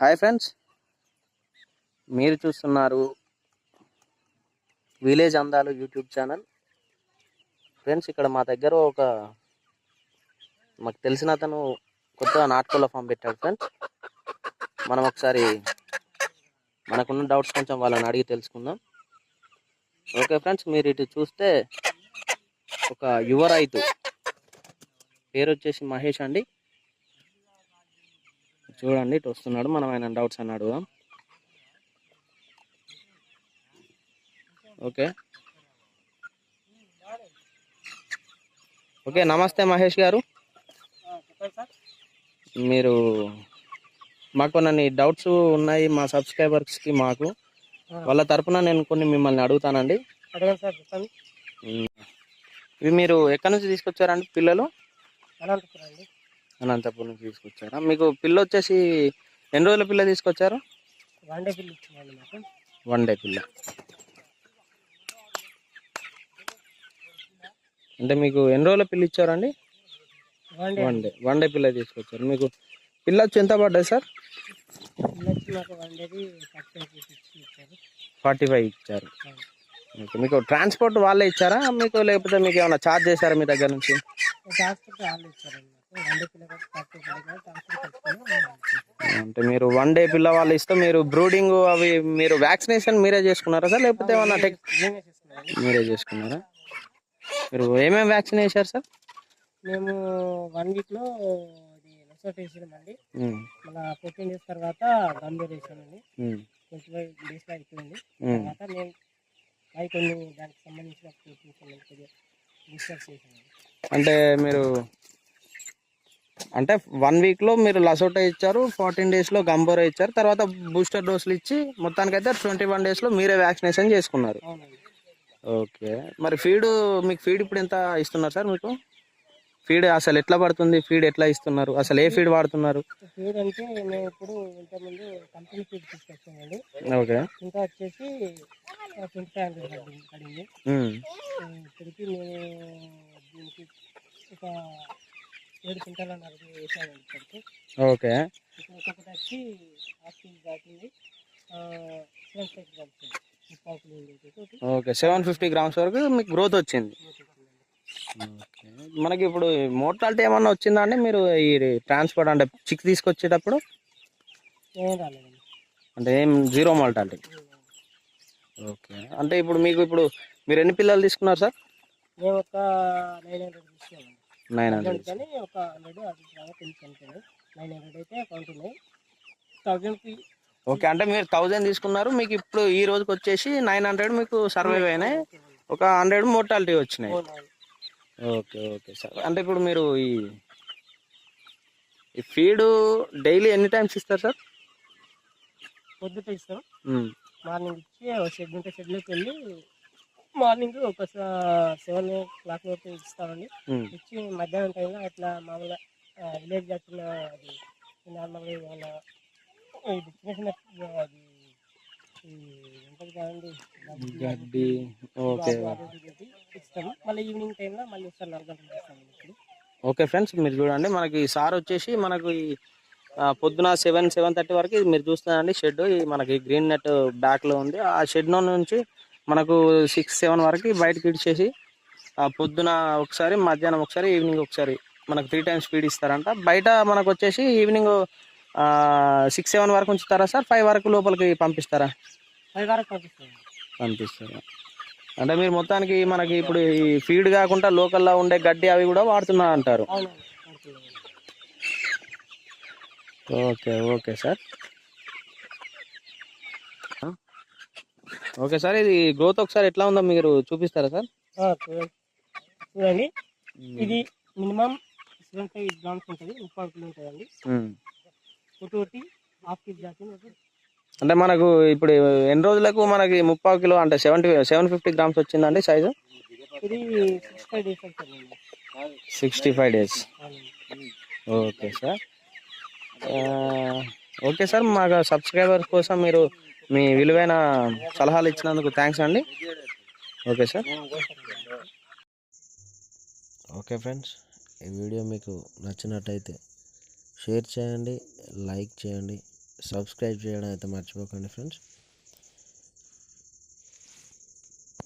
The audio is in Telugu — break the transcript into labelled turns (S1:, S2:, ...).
S1: Hi friends. మీరు చూస్తున్నారు విలేజ్ అందాలు యూట్యూబ్ ఛానల్. ఫ్రెండ్స్ ఇక్కడ మా దగ్గర ఒక మాకు తెలిసిన అతను కొత్తగా నాటుకోళ్ళ ఫామ్ పెట్టాడు ఫ్రెండ్స్. మనం ఒకసారి మనకున్న డౌట్స్ కొంచెం వాళ్ళని అడిగి తెలుసుకుందాం. ఓకే ఫ్రెండ్స్ మీరు ఇటు చూస్తే ఒక యువ రైతు. పేరు వచ్చేసి మహేష్ అండి. చూడండి ఇటు వస్తున్నాడు మనం ఆయన డౌట్స్ అని అడుగుదాం. ఓకే. ఓకే నమస్తే మహేష్ గారు. మీరు మాకు కొన్ని డౌట్స్ ఉన్నాయి మా సబ్స్క్రైబర్స్కి మాకు. వాళ్ళ తరపున నేను కొన్ని మిమ్మల్ని అడుగుతానండి. ఇవి మీరు ఎక్కడి నుంచి తీసుకొచ్చారండి పిల్లలు?
S2: అనంతపురం అండి.
S1: అనంతపురం నుంచి తీసుకొచ్చారా? మీకు పిల్ల వచ్చేసి ఎన్ని రోజుల పిల్ల తీసుకొచ్చారు?
S2: వన్ డే బిల్ ఇచ్చిందండి మాకు.
S1: వన్ డే పిల్ల. అంటే మీకు ఎన్ని రోజుల పిల్ల ఇచ్చారండి?
S2: వన్ డే
S1: వన్ డే పిల్ల తీసుకొచ్చారు. మీకు పిల్ల వచ్చి ఎంత పడ్డది సార్? ఫార్టీ ఫైవ్ ఇచ్చారు. మీకు ట్రాన్స్పోర్ట్ వాళ్ళే ఇచ్చారా? మీకు లేకపోతే మీకు ఏమైనా ఛార్జ్ చేశారా మీ దగ్గర నుంచి?
S2: ట్రాన్స్పోర్ట్ వాళ్ళు
S1: అంటే మీరు వన్ డే పిల్ల వాళ్ళు ఇస్తే మీరు బ్రూడింగ్ అవి మీరు వ్యాక్సినేషన్ మీరే చేసుకున్నారా సార్? లేకపోతే ఏమన్నా టెక్ మీరే చేసుకున్నారా? మీరు ఏమేమి వ్యాక్సిన్ వేశారు సార్?
S2: మేము వన్ వీక్లో అది లొసోట్ వేసినామండి మళ్ళీ ఫోర్టీన్ డేస్ తర్వాత గంభీర్ వేసామండి ట్వంటీ ఫైవ్ డేస్లో అయిపోయింది. తర్వాత మేము అవి కొన్ని దానికి సంబంధించిన డిస్కస్ చేసామండి
S1: అంటే మీరు అంటే వన్ వీక్లో మీరు లసోటా ఇచ్చారు ఫార్టీన్ డేస్లో గంబోరా ఇచ్చారు తర్వాత బూస్టర్ డోసులు ఇచ్చి మొత్తానికైతే ట్వంటీ వన్ డేస్లో మీరే వ్యాక్సినేషన్ చేసుకున్నారు. ఓకే. మరి ఫీడ్ మీకు ఫీడ్ ఇప్పుడు ఎంత ఇస్తున్నారు సార్ మీకు? ఫీడ్ అసలు ఎట్లా పడుతుంది? ఫీడ్ ఎట్లా ఇస్తున్నారు? అసలు ఏ ఫీడ్ వాడుతున్నారు?
S2: ఫీడ్ అంటే మేము ఇప్పుడు ఇంతకుముందు కంపెనీ ఫీడ్ తీసుకొచ్చామండి.
S1: ఓకే.
S2: ఇంకా వచ్చేసి ట్వంటీ ఫైవ్ హండ్రెడ్ పడింది. ఇప్పటికి మేము ఒక ఏడు క్వింటాల నలభై వేసామండి
S1: ఓకే.
S2: ఇప్పుడు ఒక్కొక్కటి వచ్చి హాఫ్ కేజీ దాటింది సెవెన్ ఫైవ్ గ్రామ్స్ ముప్పావు కిలో ఉండేది
S1: ఓకే సెవెన్ ఫిఫ్టీ గ్రామ్స్ వరకు మీకు గ్రోత్ వచ్చింది. ఓకే. మనకి ఇప్పుడు మోర్టాలిటీ ఏమన్నా వచ్చిందా అండి? మీరు ఈ ట్రాన్స్పోర్ట్ అంటే చిక్ తీసుకొచ్చేటప్పుడు?
S2: ఏం రాలేదండి.
S1: అంటే ఏం జీరో మోర్టాలిటీ ఓకే. అంటే ఇప్పుడు మీకు ఇప్పుడు మీరు ఎన్ని పిల్లలు తీసుకున్నారు సార్?
S2: మేము ఒక నైన్ హండ్రెడ్ తీసుకున్నామండి
S1: నైన్
S2: హండ్రెడ్
S1: హండ్రెడ్
S2: కానీ ఒక హండ్రెడ్ అది బాగా తెలిసి అనుకోండి నైన్ హండ్రెడ్ అయితే కౌంట్ ఉన్నాయి. థౌజండ్కి
S1: ఓకే అంటే మీరు థౌజండ్ తీసుకున్నారు మీకు ఇప్పుడు ఈ రోజుకి వచ్చేసి నైన్ హండ్రెడ్ మీకు సర్వైవ్ అయినాయి. ఒక హండ్రెడ్ మోర్టాలిటీ వచ్చినాయి. ఓకే ఓకే సార్ అంటే ఇప్పుడు మీరు ఈ ఈ ఫీడ్ డైలీ ఎన్ని టైమ్స్ ఇస్తారు సార్?
S2: పొద్దుట ఇస్తాం.
S1: ఉమ్,
S2: మార్నింగ్ ఇచ్చి షెడ్ ఉంటే షెడ్లోకి వెళ్ళి మార్నింగ్ ఒక సెవెన్ ఓ క్లాక్ వరకు ఇస్తామండి. ఇచ్చి మధ్యాహ్నం టైంలో అట్లా మామూలుగా విలేజ్ కట్టిన అది నార్మల్గా ఇది చిన్న చిన్న అది ఉంటుంది కదండి
S1: గడ్డి ఓకే.
S2: ఇస్తాము. మళ్ళీ ఈవినింగ్ టైంలో మళ్ళీ నాలుగు గంటలకు ఇప్పుడు.
S1: ఓకే ఫ్రెండ్స్ మీరు చూడండి మనకి సార్ వచ్చేసి మనకు ఈ పొద్దున సెవెన్ సెవెన్ థర్టీ వరకు మీరు చూస్తున్నారండి షెడ్ మనకి గ్రీన్ నెట్ బ్యాక్లో ఉంది. ఆ షెడ్ నుంచి మనకు సిక్స్ సెవెన్ వరకు బయటకి ఇచ్చేసి ఆ, పొద్దున ఒకసారి మధ్యాహ్నం ఒకసారి ఈవినింగ్ ఒకసారి మనకు త్రీ టైమ్స్ స్పీడ్ ఇస్తారంట. బయట మనకు వచ్చేసి ఈవినింగ్ సిక్స్ సెవెన్ వరకు ఉంచుతారా సార్? ఫైవ్ వరకు లోపలికి పంపిస్తారా?
S2: ఫైవ్ వరకు పంపిస్తాము
S1: పంపిస్తారా? అంటే మీరు మొత్తానికి మనకి ఇప్పుడు ఈ ఫీడ్ కాకుండా లోకల్లో ఉండే గడ్డి అవి కూడా వాడుతున్నా అంటారు. Okay okay sir. Okay sir ఇది గ్రోత్ ఒకసారి ఎట్లా ఉందో మీరు చూపిస్తారా సార్?
S2: చూడండి. ఇది మినిమం సెవెన్ ఫైవ్ గ్రామ్స్ ఉంటుంది ముప్పై కిలో ఉంటుందండి. ఒకటి హాఫ్ కేజీ
S1: అంటే మనకు ఇప్పుడు ఎన్ని రోజులకు మనకి ముప్పావు కిలో అంటే సెవెంటీ సెవెన్ ఫిఫ్టీ గ్రామ్స్ వచ్చిందండి సైజు
S2: ఇది
S1: sixty five days. Okay sir. Okay sir మా సబ్స్క్రైబర్స్ కోసం మీరు మీ విలువైన సలహాలు ఇచ్చినందుకు థ్యాంక్స్ అండి. Okay sir. ఓకే ఫ్రెండ్స్ ఈ వీడియో మీకు నచ్చినట్టయితే షేర్ చేయండి లైక్ చేయండి
S3: సబ్స్క్రైబ్ చేయడం అయితే మర్చిపోకండి ఫ్రెండ్స్.